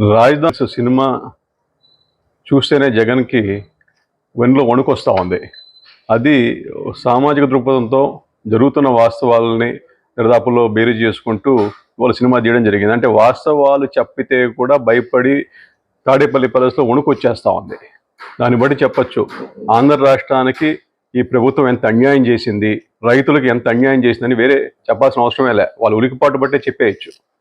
రాజధాని సినిమా చూస్తేనే జగన్కి వెన్నులో వణుకొస్తూ ఉంది. అది సామాజిక దృక్పథంతో జరుగుతున్న వాస్తవాలని దరిదాపులో బేరీ చేసుకుంటూ వాళ్ళు సినిమా తీయడం జరిగింది. అంటే వాస్తవాలు చెప్పితే కూడా భయపడి తాడేపల్లి ప్యాలెస్లో వణుకు వచ్చేస్తూ ఉంది. దాన్ని బట్టి చెప్పచ్చు. ఆంధ్ర రాష్ట్రానికి ఈ ప్రభుత్వం ఎంత అన్యాయం చేసింది రైతులకు ఎంత అన్యాయం చేసిందని వేరే చెప్పాల్సిన అవసరమే లే. వాళ్ళు ఉలికిపాటు బట్టే చెప్పేయచ్చు.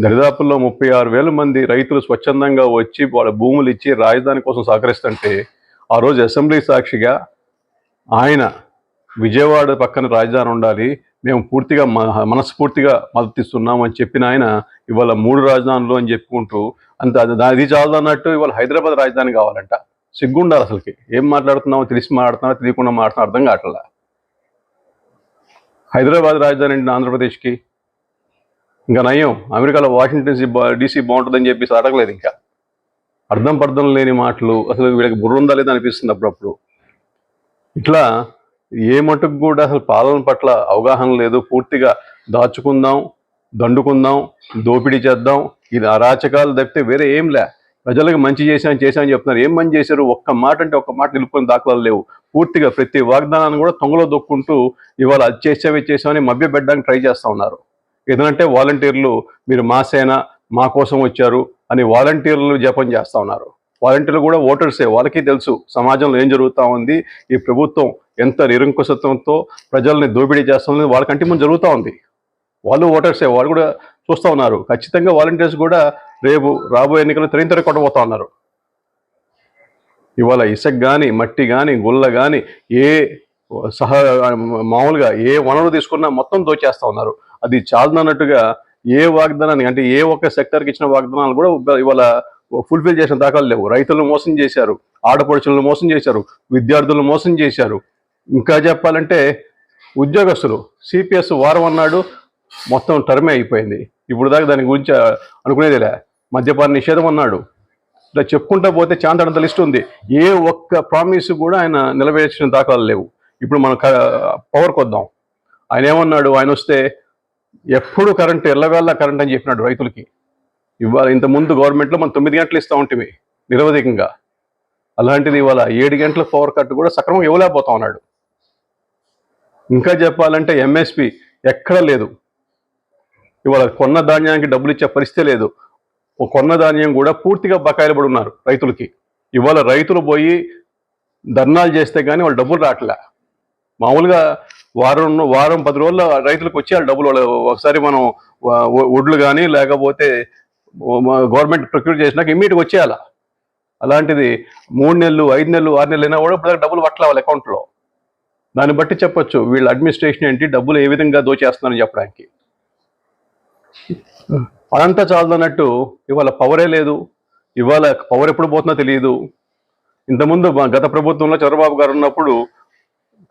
దరిదాపుల్లో ముప్పై ఆరు వేల మంది రైతులు స్వచ్ఛందంగా వచ్చి వాళ్ళ భూములు ఇచ్చి రాజధాని కోసం సహకరిస్తుంటే ఆ రోజు అసెంబ్లీ సాక్షిగా ఆయన విజయవాడ పక్కన రాజధాని ఉండాలి మేము పూర్తిగా మనస్ఫూర్తిగా మద్దతిస్తున్నాం అని చెప్పిన ఆయన ఇవాళ మూడు రాజధానులు అని చెప్పుకుంటూ అంత అది- చాలదన్నట్టు అన్నట్టు ఇవాళ హైదరాబాద్ రాజధాని కావాలంట. సిగ్గుండాలి అసలుకి. ఏం మాట్లాడుతున్నామో తెలిసి మాట్లాడుతున్నా తెలియకుండా మాట్లాడుతున్నా అర్థం కావట్లా? హైదరాబాద్ రాజధాని ఆంధ్రప్రదేశ్కి? ఇంకా నయం. అమెరికాలో వాషింగ్టన్ డీసీ బాగుంటుందని చెప్పేసి అడగలేదు ఇంకా. అర్థం పర్థం లేని మాటలు అసలు వీళ్ళకి బుర్ర ఉందా లేదా అనిపిస్తుంది అప్పుడప్పుడు. ఇట్లా ఏ మటుకు కూడా అసలు పాలన పట్ల అవగాహన లేదు. పూర్తిగా దాచుకుందాం దండుకుందాం దోపిడీ చేద్దాం. ఇది అరాచకాలు తప్పితే వేరే ఏం లే. ప్రజలకు మంచి చేశాను చేశాను చెప్తున్నారు. ఏం మంచి చేశారు? ఒక్క మాట అంటే ఒక్క మాట నిలుపుకొని దాఖలాలు లేవు. పూర్తిగా ప్రతి వాగ్దానాన్ని కూడా తొంగలో దొక్కుంటూ ఇవాళ అది చేసాం చేసామని మభ్యపెట్టడానికి ట్రై చేస్తా ఉన్నారు. ఏదంటే వాలంటీర్లు మీరు మా సేన మా కోసం వచ్చారు అని వాలంటీర్లు జపం చేస్తూ ఉన్నారు. వాలంటీర్లు కూడా ఓటర్సే వాళ్ళకి తెలుసు సమాజంలో ఏం జరుగుతూ ఉంది ఈ ప్రభుత్వం ఎంత నిరంకుశత్వంతో ప్రజల్ని దోపిడీ చేస్తుంది వాళ్ళకంటే ముందు జరుగుతూ ఉంది. వాళ్ళు ఓటర్సే వాళ్ళు కూడా చూస్తూ ఉన్నారు. ఖచ్చితంగా వాలంటీర్స్ కూడా రేపు రాబోయే ఎన్నికలు తరింతర కొట్టబోతా ఉన్నారు. ఇవాళ ఇసుక కానీ మట్టి కానీ గుల్ల కానీ ఏ సహ మామూలుగా ఏ వనరు తీసుకున్నా మొత్తం దోచేస్తా ఉన్నారు. అది చాలనన్నట్టుగా ఏ వాగ్దానాన్ని అంటే ఏ ఒక్క సెక్టర్కి ఇచ్చిన వాగ్దానాలు కూడా ఇవాళ ఫుల్ఫిల్ చేసిన దాఖలు లేవు. రైతులను మోసం చేశారు ఆడపడుచులను మోసం చేశారు విద్యార్థులను మోసం చేశారు. ఇంకా చెప్పాలంటే ఉద్యోగస్తులు సిపిఎస్ వారం అన్నాడు మొత్తం టర్మే అయిపోయింది. ఇప్పుడు దాకా దాని గురించి అనుకునేదిలే. మద్యపాన నిషేధం అన్నాడు. ఇట్లా చెప్పుకుంటా పోతే చాంతడంత లిస్ట్ ఉంది. ఏ ఒక్క ప్రామిస్ కూడా ఆయన నిలవేర్చిన దాఖలాలు లేవు. ఇప్పుడు మనం పవర్కి వద్దాం ఆయన ఏమన్నాడు? ఆయన వస్తే ఎప్పుడు కరెంట్ ఎల్లవేళ్ళ కరెంట్ అని చెప్పినాడు రైతులకి. ఇవాళ ఇంత ముందు గవర్నమెంట్లో మనం తొమ్మిది గంటలు ఇస్తూ ఉంటుంది నిరవధికంగా. అలాంటిది ఇవాళ ఏడు గంటల పవర్ కట్ కూడా సక్రమం ఇవ్వలేకపోతా ఉన్నాడు. ఇంకా చెప్పాలంటే ఎంఎస్పి ఎక్కడ లేదు. ఇవాళ కొన్న ధాన్యానికి డబ్బులు ఇచ్చే పరిస్థితి లేదు. ఓ కొన్న ధాన్యం కూడా పూర్తిగా బకాయిలు పడి ఉన్నారు రైతులకి. ఇవాళ రైతులు పోయి ధర్నాలు చేస్తే కానీ వాళ్ళు డబ్బులు రావట్లే మామూలుగా వారం వారం పది రోజుల్లో రైతులకు వచ్చేయాలి డబ్బులు ఒకసారి మనం ఒడ్లు వడ్లు కానీ లేకపోతే గవర్నమెంట్ ప్రొక్యూర్ చేసినాక ఇమ్మీడియట్గా వచ్చేయాల? అలాంటిది మూడు నెలలు ఐదు నెలలు ఆరు నెలలు అయినా కూడా ఇప్పుడు డబ్బులు పట్టలేవాలి అకౌంట్లో. దాన్ని బట్టి చెప్పొచ్చు వీళ్ళ అడ్మినిస్ట్రేషన్ ఏంటి డబ్బులు ఏ విధంగా దోచేస్తున్నారని చెప్పడానికి. అదంతా చాలదన్నట్టు ఇవాళ పవరే లేదు ఇవాళ పవర్ ఎప్పుడు పోతుందో తెలియదు. ఇంతకుముందు గత ప్రభుత్వంలో చంద్రబాబు గారు ఉన్నప్పుడు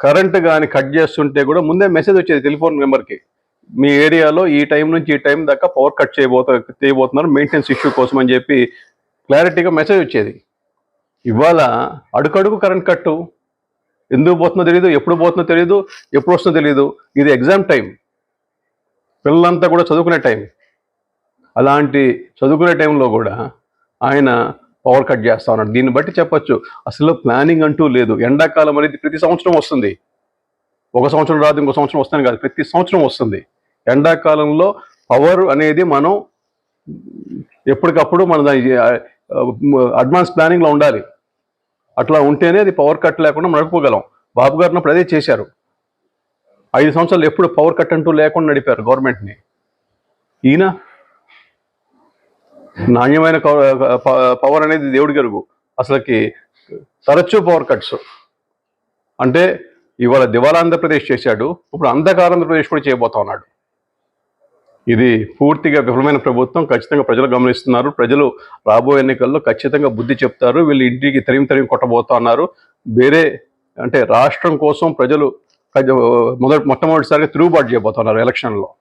కరెంట్ కానీ కట్ చేస్తుంటే కూడా ముందే మెసేజ్ వచ్చేది టెలిఫోన్ నెంబర్కి మీ ఏరియాలో ఈ టైం నుంచి ఈ టైం దాకా పవర్ కట్ చేయబోతా చేయబోతున్నారు మెయింటెనెన్స్ ఇష్యూ కోసం అని చెప్పి క్లారిటీగా మెసేజ్ వచ్చేది. ఇవాళ అడుగడుగు కరెంట్ కట్టు. ఎందుకు పోతుందో తెలియదు ఎప్పుడు పోతుందో తెలియదు ఎప్పుడు వస్తుందో తెలియదు ఇది ఎగ్జామ్ టైం. పిల్లలంతా కూడా చదువుకునే టైం. అలాంటి చదువుకునే టైంలో కూడా ఆయన పవర్ కట్ చేస్తా ఉన్నాడు. దీన్ని బట్టి చెప్పొచ్చు. అసలు ప్లానింగ్ అంటూ లేదు. ఎండాకాలం అనేది ప్రతి సంవత్సరం వస్తుంది. ఒక సంవత్సరం రాదు ఇంకో సంవత్సరం వస్తాను కాదు. ప్రతి సంవత్సరం వస్తుంది. ఎండాకాలంలో పవర్ అనేది మనం ఎప్పటికప్పుడు మన అడ్వాన్స్ ప్లానింగ్లో ఉండాలి. అట్లా ఉంటేనే అది పవర్ కట్ లేకుండా నడుపుకోగలం. బాబు గారు ఉన్నప్పుడు అదే చేశారు. ఐదు సంవత్సరాలు ఎప్పుడు పవర్ కట్ అంటూ లేకుండా నడిపారు గవర్నమెంట్ని. ఈయన నాణ్యమైన ప- పవర్ అనేది దేవుడి గరుగు. అసలుకి తరచూ పవర్ కట్స్ అంటే ఇవాళ దివాలా ఆంధ్రప్రదేశ్ చేశాడు ఇప్పుడు అంధకార ఆంధ్రప్రదేశ్ కూడా చేయబోతా ఉన్నాడు. ఇది పూర్తిగా విఫలమైన ప్రభుత్వం ఖచ్చితంగా ప్రజలు గమనిస్తున్నారు. ప్రజలు రాబోయే ఎన్నికల్లో ఖచ్చితంగా బుద్ధి చెప్తారు. వీళ్ళు ఇంటికి తరిమి తరిమి కొట్టబోతా ఉన్నారు. వేరే అంటే రాష్ట్రం కోసం ప్రజలు మొదటి మొట్టమొదటిసారిగా తిరుగుబాటు చేయబోతున్నారు ఎలక్షన్లో.